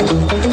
వయసే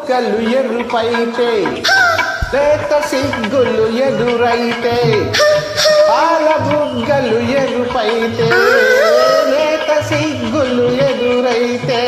బుక్కలు ఎరుపైతే లేత సిగ్గులు ఎదురైతే. పాల బుగ్గలు ఎరుపైతే లేత సిగ్గులు ఎదురైతే.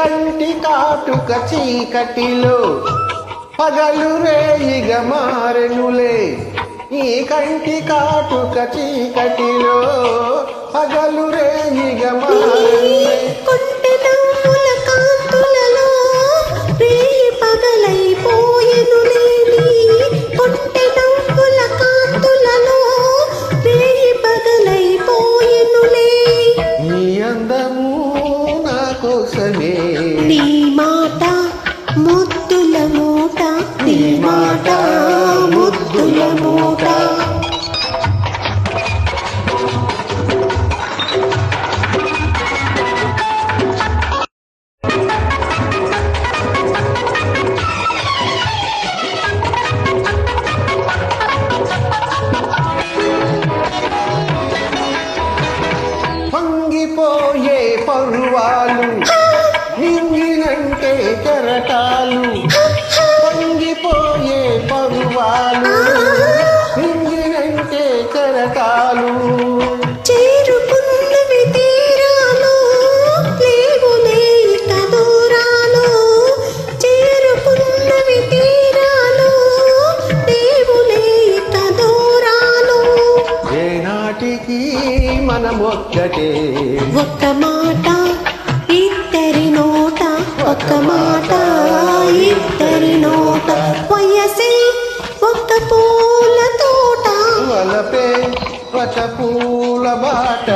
కంటి కాటుక చీకటిలో పగలు రేయిగ మారెనులే. నీ కంటి కాటుక చీకటిలో పగలు రేయిగ మారెనులే. పరువాలు నింగినంటే కెరటాలు. పొంగిపోయే పరువాలు. నింగినంటే కెరటాలు. చేరుకున్నవి తీరాలు లేవులే ఒక్క మాట ఇద్దరి నోట. వయసే ఒక్క పూల తోట. వలపే పూల బాట.